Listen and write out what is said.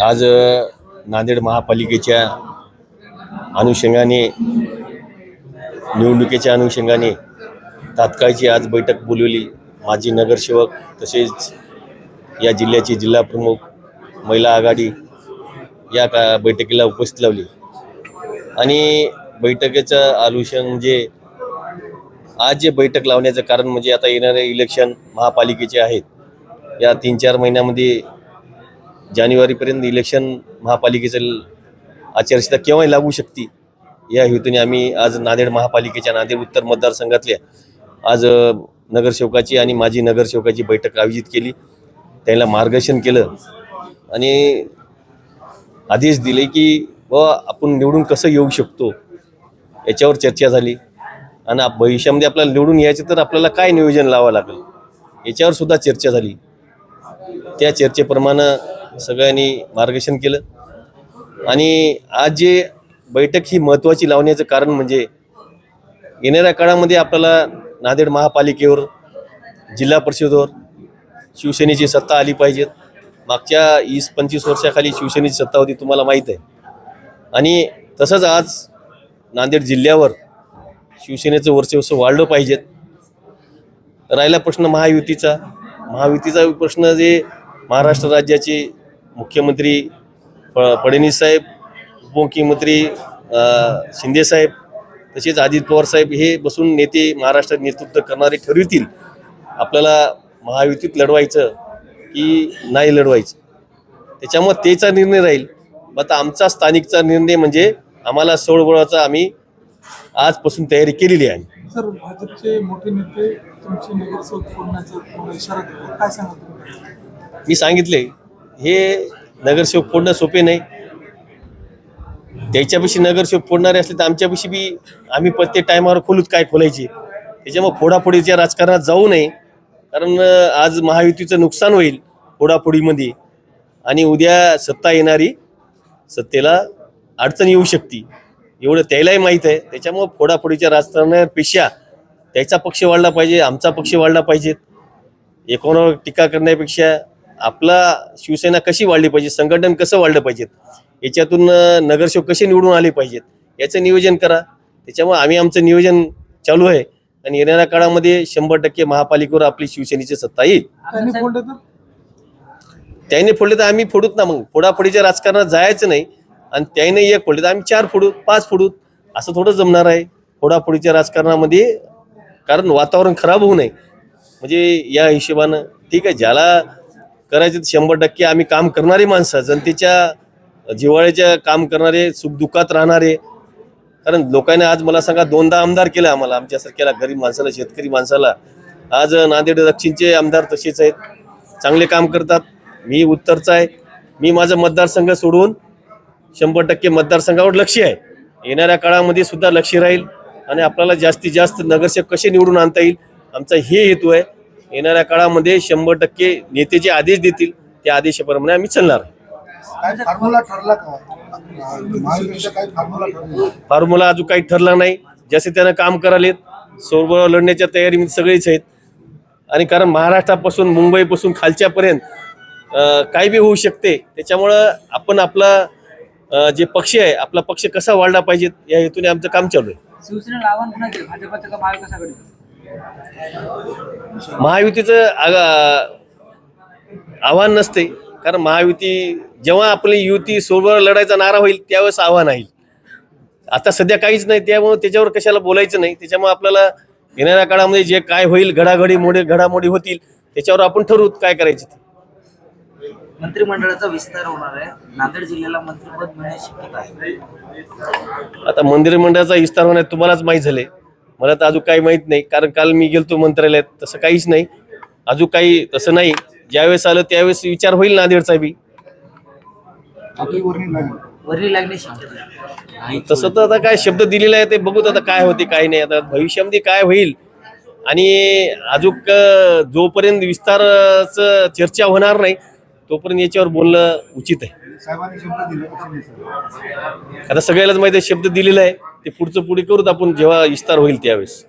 आज नांदेड महापालिकेच्या अनुषंगाने निवडणुकीच्या अनुषंगाने तात्काळची आज बैठक बोलवली. माजी नगरसेवक तसेच या जिल्ह्याचे जिल्हाप्रमुख महिला आघाडी या का बैठकीला उपस्थित लावली. आणि बैठकीचं अनुषंग म्हणजे आज जे बैठक लावण्याचं कारण म्हणजे आता येणारे इलेक्शन महापालिकेचे आहेत. या तीन चार महिन्यामध्ये जानेवारीपर्यंत इलेक्शन महापालिकेचं आचारसंहिता केव्हाही लागू शकते या हेतूने आम्ही आज नांदेड महापालिकेच्या नांदेड उत्तर मतदारसंघातल्या आज नगरसेवकाची आणि माजी नगरसेवकाची बैठक आयोजित केली. त्यांना मार्गदर्शन केलं आणि आदेश दिले की व आपण निवडून कसं येऊ शकतो? याच्यावर चर्चा झाली. आणि भविष्यामध्ये आपल्याला निवडून यायचं तर आपल्याला काय नियोजन लावावं लागेल? याच्यावर सुद्धा चर्चा झाली. त्या चर्चेप्रमाणे सगळ्यांनी मार्गदर्शन केलं. आणि आज जे बैठक ही महत्त्वाची लावण्याचं कारण म्हणजे येणाऱ्या काळामध्ये आपल्याला नांदेड महापालिकेवर जिल्हा परिषदेवर शिवसेनेची सत्ता आली पाहिजेत मागच्या वीस पंचवीस वर्षाखाली शिवसेनेची सत्ता होती तुम्हाला माहीत आहे. आणि तसंच आज नांदेड जिल्ह्यावर शिवसेनेचं वर्चस्व वाढलं पाहिजेत राहिला प्रश्न महायुतीचा. महायुतीचा प्रश्न जे महाराष्ट्र राज्याचे मुख्यमंत्री फडणवीस साहेब उपमुख्यमंत्री शिंदे साहेब तसेच अजित पवार साहेब हे बसून नेते महाराष्ट्रात नेतृत्व करणारे ठरवितील. आपल्याला महायुतीत लढवायचं की नाही लढवायचं? त्याच्यामुळे तेचा निर्णय राहील. आता आमचा स्थानिकचा निर्णय म्हणजे आम्हाला सोळबळाचा आम्ही आजपासून तयारी केलेली आहे. सर भाजपचे मोठे नेते तुमचे नगरसेवक फोडण्याचा तुम्हाला इशारा काय सांगा मी सांगितले हे नगरसेवक फोडणं सोपे नाही. त्याच्यापाशी नगरसेवक फोडणारे असले तर आमच्यापाशी बी आम्ही प्रत्येक टायमावर खोलूत काय खोलायची. त्याच्यामुळे फोडाफोडीच्या राजकारणात जाऊ नये. कारण आज महायुतीचं नुकसान होईल फोडाफोडीमध्ये. आणि उद्या सत्ता येणारी सत्तेला अडचण येऊ शकते. एवढं त्यालाही माहीत आहे. त्याच्यामुळं फोडाफोडीच्या राजकारणापेक्षा त्याचा पक्ष वाढला पाहिजे आमचा पक्ष वाढला पाहिजेत एकोणावर टीका करण्यापेक्षा आपला शिवसेना कशी वाढली पाहिजे संघटन कसं वाढलं पाहिजेत याच्यातून नगरसेवक कसे निवडून आले पाहिजेत याचं नियोजन करा. त्याच्यामुळे आम्ही आमचं नियोजन चालू आहे आणि येणाऱ्या काळामध्ये शंभर टक्के महापालिकेवर आपली शिवसेनेची सत्ता येईल. त्यांनी फोडलं तर? त्याने फोडले तर आम्ही फोडूत ना मग. फोडाफोडीच्या राजकारणात जायचं नाही. आणि त्याने एक फोडले तर आम्ही चार फोडूत पाच फोडूत. असं थोडं जमणार आहे. फोडाफोडीच्या राजकारणामध्ये कारण वातावरण खराब होऊ नये. म्हणजे या हिशोबानं ठीक आहे. ज्याला करायचे शंभर टक्के आम्ही काम करणारी माणसं जनतेच्या जिव्हाळ्याच्या काम करणारे सुखदुःखात राहणारे. कारण लोकांनी आज मला सांगा दोनदा आमदार केला आम्हाला आमच्यासारख्याला गरीब माणसाला शेतकरी माणसाला. आज नांदेड दक्षिणचे आमदार तसेच आहेत. चांगले काम करतात. मी उत्तरचा आहे. मी माझं मतदारसंघ सोडून शंभर टक्के मतदारसंघावर लक्ष आहे. येणाऱ्या काळामध्ये सुद्धा लक्ष राहील आणि आपल्याला जास्तीत जास्त नगरसेवक कसे निवडून आणता येईल? आमचा हे हेतू आहे. येणाऱ्या काळामध्ये शंभर टक्के नेते जे आदेश देतील त्या आदेशाप्रमाणे आम्ही चालणार फॉर्म्युला ठरला का? महायुतीचा काही फॉर्म्युला ठरला फॉर्म्युला अजून काही ठरला नाही. जसे त्यानं काम करालेत सोबत लढण्याच्या तयारीमध्ये सगळेच आहेत. आणि कारण महाराष्ट्रापासून मुंबईपासून खालच्यापर्यंत काही बी होऊ शकते त्याच्यामुळं आपण आपला जे पक्ष आहे आपला पक्ष कसा वाढला पाहिजे या हेतूने आमचं काम चालू आहे. शिवसेनेला आव्हान कोणाचे भाजपचं का महाविकासाकडे महायुतीचं आव्हान नसते. कारण महायुती जेव्हा आपली युती सोबत लढायचा नारा होईल त्यावेळेस आव्हान आहे. आता सध्या काहीच नाही त्यामुळे त्याच्यावर कशाला बोलायचं नाही. त्याच्यामुळे आपल्याला येणाऱ्या काळामध्ये जे काय होईल घडाघडी मोडे घडामोडी होतील त्याच्यावर आपण ठरवू काय करायचं ते. मंत्रिमंडळाचा विस्तार होणार आहे. नांदेड जिल्ह्याला मंत्रिपद मिळण्याची आता मंदिर मंडळाचा विस्तार होण्यात तुम्हालाच माहीत झाले मला तर अजून काही माहीत नाही. कारण काल मी गेलतो मंत्रालयात तसं काहीच नाही. अजून काही तसं नाही. ज्यावेळेस आलं त्यावेळेस विचार होईल नांदेडचा बी. वरली तसं तर आता काय शब्द दिलेला आहे ते बघूत आता काय होते काय नाही. आता भविष्यामध्ये काय होईल? आणि अजून जोपर्यंत विस्ताराचं चर्चा होणार नाही तोपर्यंत याच्यावर बोलणं उचित आहे. साहेबांनी शब्द दिले का? तुम्ही सर आता सगळ्यालाच माहिती आहे शब्द दिलेला आहे. ते पुढचं पुढे करूत आपण जेव्हा विस्तार होईल त्यावेळेस.